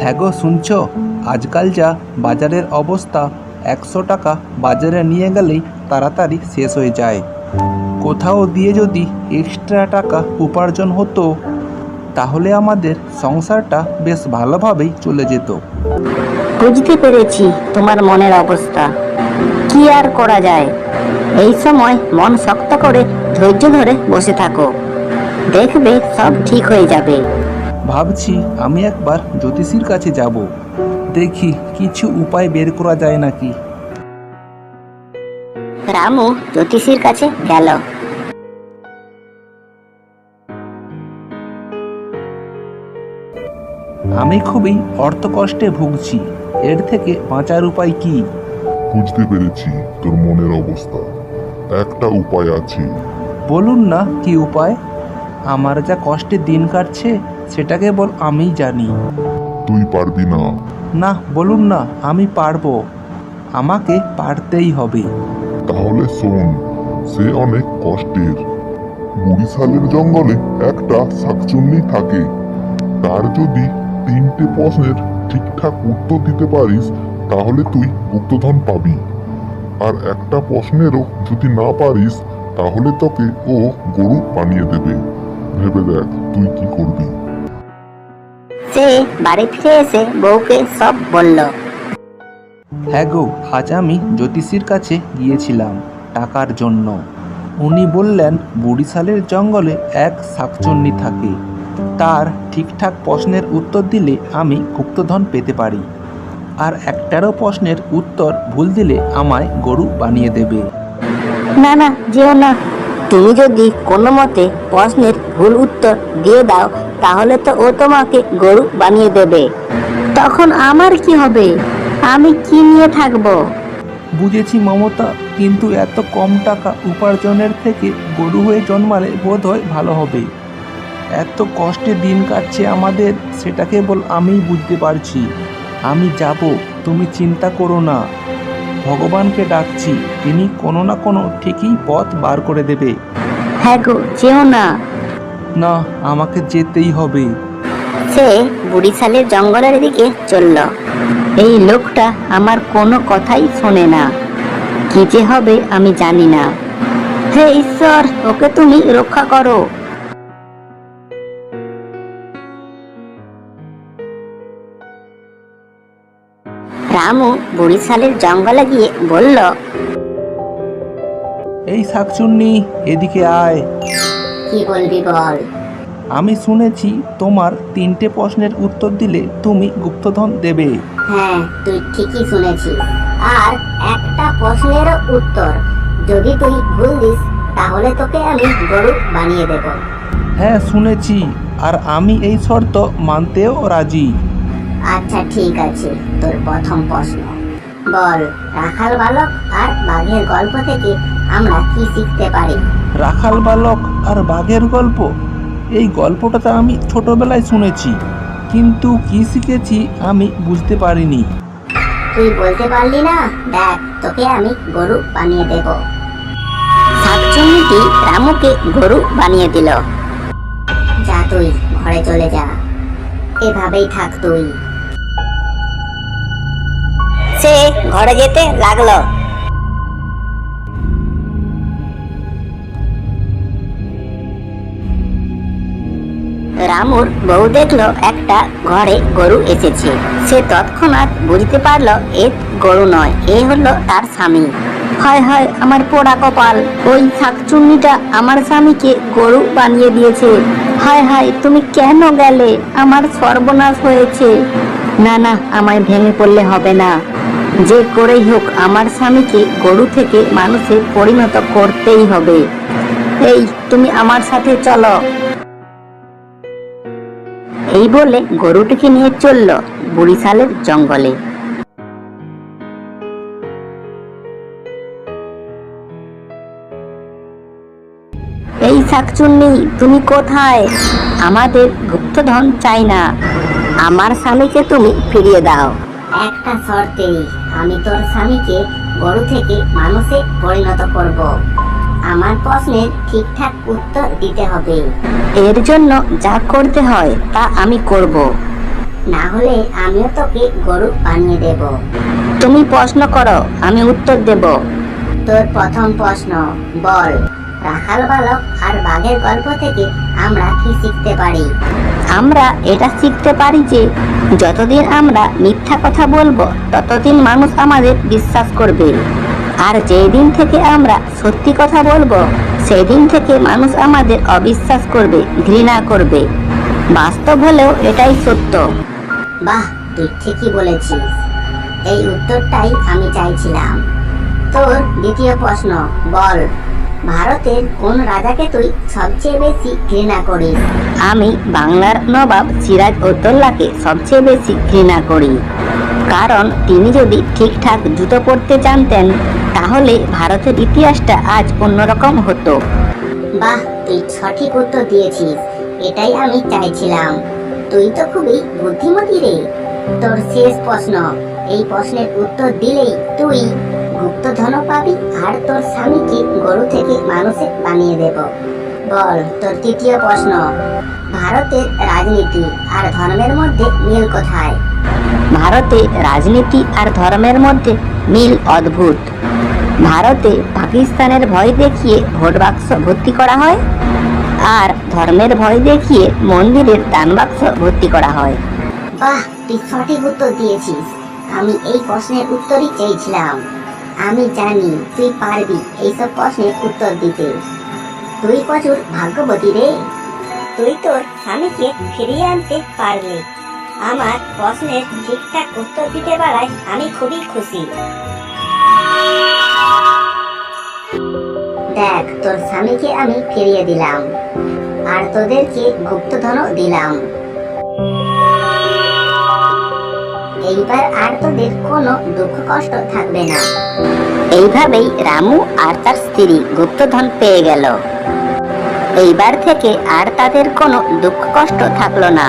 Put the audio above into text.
হ্যাঁ গো, শুনছ? আজকাল যা বাজারের অবস্থা, একশো টাকা বাজারে নিয়ে গেলেই তাড়াতাড়ি শেষ হয়ে যায়। কোথাও দিয়ে যদি এক্সট্রা টাকা উপার্জন হতো, তাহলে আমাদের সংসারটা বেশ ভালোভাবেই চলে যেত। বুঝতে পেরেছি তোমার মনের অবস্থা। কি আর করা যায়? এই সময় মন শক্ত করে ধৈর্য ধরে বসে থাকো। দেখবে সব ঠিক হয়ে যাবে। ভাবছি আমি একবার জ্যোতিষীর কাছে যাব। দেখি কিছু উপায় বের করা যায় নাকি? রামু জ্যোতিষীর কাছে গেল। আমি খুবই অর্থকষ্টে ভুগছি। এর থেকে বাঁচার উপায় কি? বুঝতে পেরেছি তোর মনের অবস্থা। একটা উপায় আছে। বলুন না কি উপায়? আমার যা কষ্টে দিন কাটছে সেটা কেবল আমিই জানি। তুই পারবি না। না বলুন না আমি পারব। আমাকে পারতেই হবে। তাহলে শোন সে অনেক কষ্টের। বরিশালের জঙ্গলে একটা শাকচুন্নি থাকে। তার যদি তিনটে প্রশ্নের ঠিকঠাক উত্তর দিতে পারিস তাহলে তুই গুপ্তধন পাবি। আর একটা প্রশ্নেরও যদি না পারিস তাহলে তোকে ও গরু বানিয়ে দেবে। ভেবে দেখ তুই কি করবি। সে বাড়ি ফিরে এসে বউকে সব বলল। হ্যাঁ গো আজ আমি জ্যোতিষীর কাছে গিয়েছিলাম টাকার জন্য। উনি বললেন বরিশালের জঙ্গলে এক শাকচুন্নি থাকে। তার ঠিকঠাক প্রশ্নের উত্তর দিলে আমি গুপ্তধন পেতে পারি। আর একটারও প্রশ্নের উত্তর ভুল দিলে আমায় গরু বানিয়ে দেবে। না না যেও না। তুমি যদি কোনো মতে প্রশ্নের ভুল উত্তর দিয়ে দাও তাহলে তো ও তোমাকে গরু বানিয়ে দেবে। তখন আমার কি হবে? আমি কি নিয়ে থাকব? বুঝেছি মমতা কিন্তু এত কম টাকা উপার্জনের থেকে গরু হয়ে জন্মালে বোধ হয় ভালো হবে। এত কষ্টে দিন কাটছে আমাদের সেটা কেবল আমিই বুঝতে পারছি। আমি যাব তুমি চিন্তা করো না। ভগবানকে ডাকছি তিনি কোনো না কোনো ঠিকই পথ বার করে দেবে। হ্যাঁ গো যেও না। না আমাকে যেতেই হবে। সে বুড়িশালের জঙ্গলের দিকে চলল। এই লোকটা আমার কোনো কথাই শোনে না। কি যে হবে আমি জানি না। হে ঈশ্বর ওকে তুমি রক্ষা করো। রামু বুড়িশালের জঙ্গলে গিয়ে বলল এই শাকচুন্নি এদিকে আয়। কি বলবি বল? আমি শুনেছি তোমার তিনটে প্রশ্নের উত্তর দিলে তুমি গুপ্তধন দেবে। হ্যাঁ তুই ঠিকই শুনেছিস। আর একটা প্রশ্নের উত্তর। যদি তুই ভুল দিস তাহলে তোকে আমি গরু বানিয়ে দেব। হ্যাঁ শুনেছি। আর আমি এই শর্ত মানতেও রাজি। আচ্ছা ঠিক আছে। তোর প্রথম প্রশ্ন। বল রাখাল বালক আর বাঘের গল্প থেকে আমরা কি শিখতে পারি? রাখাল বালক আর বাঘের গল্প। এই গল্পটা তো আমি ছোটবেলায় শুনেছি, কিন্তু কি শিখেছি আমি বুঝতে পারিনি। তুই বলতে পারলি না? দেখ, তোকে আমি গরু বানিয়ে দেব। শাকচুন্নিটি রামুকে গরু বানিয়ে দিল। যা তুই, ঘরে চলে যা। এভাবেই থাক তুই। সে ঘরে যেতে লাগল। রামুর বউ দেখল একটা ঘরে গরু এসেছে। সে তৎক্ষণাৎ বুঝতে পারল এ গরু নয়, এ হলো তার স্বামী। হয় হয়, আমার পোড়া কপাল, ওই শাকচুন্নিটা আমার স্বামীকে গরু বানিয়ে দিয়েছে। হায় হায়, তুমি কেন গেলে? আমার সর্বনাশ হয়েছে। না না, আমায় ভেঙে পড়লে হবে না। যে করেই হোক, আমার স্বামীকে গরু থেকে মানুষে পরিণত করতেই হবে। এই, তুমি আমার সাথে চলো। এই বলে গরুটিকে নিয়ে চলল বুড়িশালের জঙ্গলে। এই শাকচুন্নি, তুমি কোথায়? আমাদের গুপ্তধন চাই না। আমার স্বামীকে তুমি ফিরিয়ে দাও। একটা শর্তে আমি তোর স্বামীকে গরু থেকে মানুষে পরিণত করব। আমার প্রশ্নের ঠিকঠাক উত্তর দিতে হবে। এর জন্য যা করতে হয়, তা আমি করব। না হলে আমিও তোকে গরু বানিয়ে দেব। তুমি প্রশ্ন করো, আমি উত্তর দেব। তোর প্রথম প্রশ্ন, বল। রাখাল বালক আর বাঘের গল্প থেকে আমরা কি শিখতে পারি? আমরা এটা শিখতে পারি যে, যতদিন আমরা মিথ্যা কথা বলব, ততদিন মানুষ আমাদের বিশ্বাস করবে। আর যেই দিন থেকে আমরা সত্যি কথা বলব সেই দিন থেকে মানুষ আমাদের অবিশ্বাস করবে ঘৃণা করবে। বাস্তব হলেও এটাই সত্য। বাহ তুই ঠিকই বলেছিস। এই উত্তরটাই আমি চাইছিলাম। তোর দ্বিতীয় প্রশ্ন বল ভারতের কোন রাজাকে তুই সবচেয়ে বেশি ঘৃণা করিস? আমি বাংলার নবাব সিরাজ উদ্দৌলাকে সবচেয়ে বেশি ঘৃণা করি। কারণ তিনি যদি ঠিকঠাক জুতো পরতে জানতেন তাহলে ভারতের ইতিহাসটা আজ অন্যরকম হতো। বাহ, তুই সঠিক উত্তর দিয়েছিস। এটাই আমি চাইছিলাম। তুই তো খুবই বুদ্ধিমতী রে। তোর শেষ প্রশ্ন, এই প্রশ্নের উত্তর দিলেই তুই গুপ্তধন পাবি আর তোর স্বামীকে গরু থেকে মানুষে বানিয়ে দেব। বল তোর তৃতীয় প্রশ্ন। ভারতের রাজনীতি আর ধর্মের মধ্যে মিল কোথায়? ভারতে রাজনীতি আর ধর্মের মধ্যে মিল অদ্ভুত। ভারতে পাকিস্তানের ভয় দেখিয়ে ভোট বাক্স ভর্তি করা হয় আর ধর্মের ভয় দেখিয়ে মন্দিরের দান বাক্স ভর্তি করা হয়। বাহ তুই সঠিক উত্তর দিয়েছিস। আমি এই প্রশ্নের উত্তরই চেয়েছিলাম। আমি জানি তুই পারবি এইসব প্রশ্নের উত্তর দিতে। তুই প্রচুর ভাগ্যবতী রে। তুই তোর স্বামীকে ফিরিয়ে আনতে পারলি আমার প্রশ্নের ঠিকঠাক উত্তর দিতে পারায় আমি খুবই খুশি। দেখ, তোর স্বামীকে আমি ফিরিয়ে দিলাম। আর তোদেরকে গুপ্তধনও দিলাম। এইবার আর তোদের কোনো দুঃখ কষ্ট থাকবে না। এইভাবেই রামু আর তার স্ত্রী গুপ্তধন পেয়ে গেল। এইবার থেকে আর তাদের কোনো দুঃখ কষ্ট থাকল না।